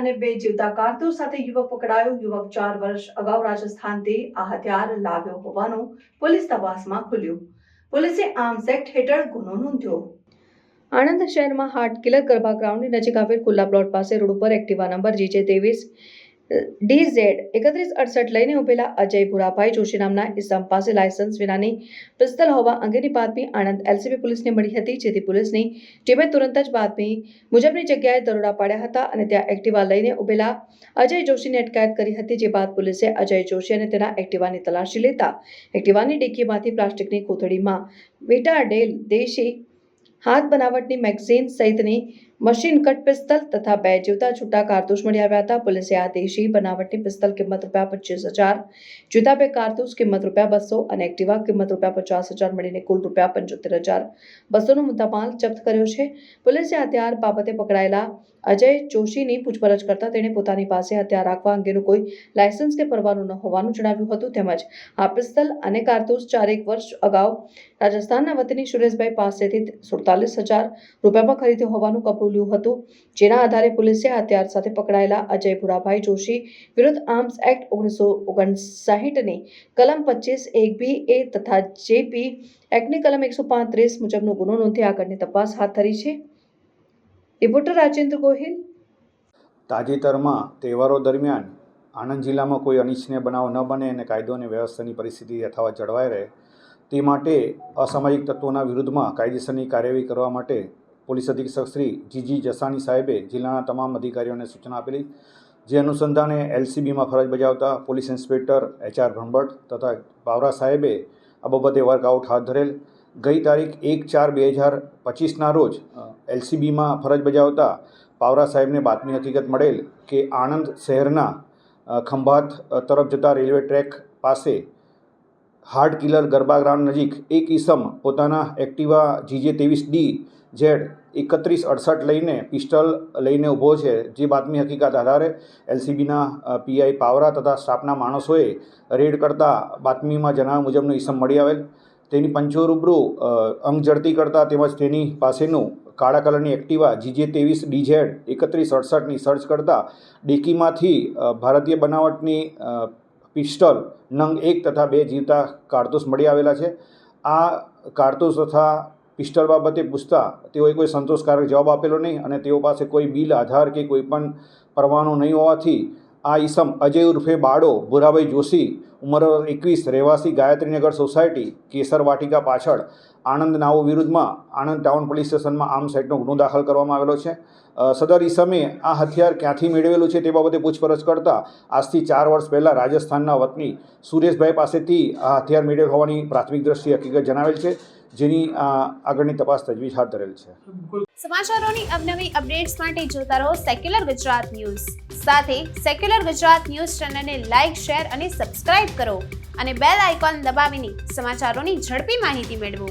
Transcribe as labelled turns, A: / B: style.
A: અને બે જીવતા કારતૂસ સાથે યુવક પકડાયો. યુવક ચાર વર્ષ અગાઉ રાજસ્થાનથી આ હથિયાર લાવ્યો હોવાનું પોલીસ તપાસમાં ખુલ્યું. પોલીસે આર્મ્સ એક્ટ હેઠળ ગુનો નોંધ્યો. આણંદ શહેરમાં હાર્ટ કિલર ગરબા ગ્રાઉન્ડની નજીક આવેલ ખુલ્લા પ્લોટ પાસે રોડ ઉપર એક્ટિવા નંબર જીજે ત્રેવીસ ડી ઝેડ એકત્રીસ અડસઠ લઈને ઉભેલા અજય ભુરાભાઈ જોશી નામના ઇસમ પાસે લાયસન્સ વિનાની પિસ્તલ હોવા અંગેની બાતમી આણંદ એલસીબી પોલીસને મળી હતી, જેથી પોલીસની ટીમે તુરંત જ બાતમી મુજબની જગ્યાએ દરોડા પાડ્યા હતા અને ત્યાં એક્ટિવા લઈને ઉભેલા અજય જોશીને અટકાયત કરી હતી, જે બાદ પોલીસે અજય જોશી અને તેના એક્ટિવાની તલાશી લેતા એક્ટિવાની ડિક્કીમાંથી પ્લાસ્ટિકની કોથળીમાં વિટાડેલ દેશી હાથ બનાવટની મેગઝીન સહિતની મશીન કટ પિસ્તલ તથા બે જીવતા છૂટા કારતૂસ મળી આવ્યા હતા. પોલીસે આ દેશી બનાવટની પિસ્તલ કિંમત રૂપિયા પચીસ હજાર જુદા બે કારતૂસ કિંમત રૂપિયા બસો અને એક્ટિવા કિંમત રૂપિયા પચાસ હજાર મળીને કુલ રૂપિયા પંચોતેર હજાર બસોનો મુદ્દામાલ જપ્ત કર્યો છે. પોલીસે હથિયાર બાબતે પકડાયેલા અજય જોશીની પૂછપરછ કરતા તેણે પોતાની પાસે હથિયાર રાખવા અંગેનું કોઈ લાયસન્સ કે પરવાનું ન હોવાનું જણાવ્યું હતું. તેમજ આ પિસ્તલ અને કારતૂસ ચારેક વર્ષ અગાઉ રાજસ્થાનના વતની સુરેશભાઈ પાસેથી સુડતાલીસ હજાર રૂપિયામાં ખરીદ્યું હોવાનું કબૂલ્યું હતું. જેના આધારે પોલીસે હથિયાર સાથે પકડાયેલા અજય ભુરાભાઈ જોશી વિરુદ્ધ આર્મ્સ એક્ટ ઓગણીસો ઓગણસાહીઠની કલમ પચીસ એક બી એ તથા જેપી એક્ટની કલમ એકસો પાંત્રીસ મુજબનો ગુનો નોંધી આગળની તપાસ હાથ ધરી છે. રિપોર્ટર રાજેન્દ્ર ગોહિલ.
B: તાજેતરમાં તહેવારો દરમિયાન આણંદ જિલ્લામાં કોઈ અનિચ્છનીય બનાવ ન બને અને કાયદો અને વ્યવસ્થાની પરિસ્થિતિ યથાવત જળવાઈ રહે તે માટે અસામાજિક તત્વોના વિરુદ્ધમાં કાયદેસરની કાર્યવાહી કરવા માટે પોલીસ અધિક્ષક શ્રી જીજી જસાણી સાહેબે જિલ્લાના તમામ અધિકારીઓને સૂચના આપેલી, જે અનુસંધાને એલસીબીમાં ફરજ બજાવતા પોલીસ ઇન્સ્પેક્ટર એચઆર ભણભટ તથા પાવરા સાહેબે આ બાબતે વર્કઆઉટ હાથ ધરેલ. ગઈ તારીખ એક ચાર બે હજાર પચીસના રોજ એલસીબીમાં ફરજ બજાવતા પાવરા સાહેબને બાતમી હકીકત મળેલ કે આણંદ શહેરના ખંભાત તરફ જતા રેલવે ટ્રેક પાસે હાર્ડ કિલર ગરબા ગ્રાઉન્ડ નજીક એક ઈસમ પોતાના એક્ટિવા જીજે ત્રેવીસ ડી ઝેડ એકત્રીસ અડસઠ લઈને પિસ્ટલ લઈને ઊભો છે. જે બાતમી હકીકત આધારે એલસીબીના પીઆઈ પાવરા તથા સ્ટાફના માણસોએ રેડ કરતા બાતમીમાં જણાવ્યા મુજબનો ઈસમ મળી આવેલ. તેની પંચો રૂબરૂ અંગ ઝડતી કરતા તેમજ તેની પાસેનું કાળા કલરની એક્ટિવા જીજે ત્રેવીસ ડીઝેડ એકત્રીસ અડસઠની સર્ચ કરતા ડેકીમાંથી ભારતીય બનાવટની પિસ્ટલ નંગ એક તથા બે જીવતા કારતૂસ મળી આવેલા છે. આ કારતૂસ તથા પિસ્ટલ બાબતે પૂછતા તેઓએ કોઈ સંતોષકારક જવાબ આપેલો નહીં અને તેઓ પાસે કોઈ બિલ, આધાર કે કોઈ પણ પરવાનો નહીં હોવાથી આ ઈસમ અજય ઉર્ફે બાળો ભુરાભાઈ જોશી ઉંમર એકવીસ રહેવાસી ગાયત્રીનગર સોસાયટી, કેસર વાટિકા પાછળ, આણંદ નાઓ વિરુદ્ધમાં, આણંદ ટાઉન પોલીસ સ્ટેશનમાં આર્મ સાઇટનો ગુનો દાખલ કરવામાં આવેલો છે. સદર ઇસમે આ હથિયાર ક્યાંથી મેળવેલું છે તે બાબતે પૂછપરછ કરતા આજથી ચાર વર્ષ પહેલાં રાજસ્થાનના વતની સુરેશભાઈ પાસેથી આ હથિયાર મેળવેલ હોવાની પ્રાથમિક દ્રષ્ટિએ હકીકત જણાવેલ છે. જેની આગળની તપાસ તજવીજ હાથ ધરેલ છે.
C: સમાચારોની અવનવી અપડેટ્સ માટે જોતા રહો સેક્યુલર ગુજરાત ન્યૂઝ. સાથે સેક્યુલર ગુજરાત ન્યૂઝ ચેનલને લાઇક શેર અને સબસ્ક્રાઇબ કરો અને બેલ આઇકોન દબાવીને સમાચારોની ઝડપી માહિતી મેળવો.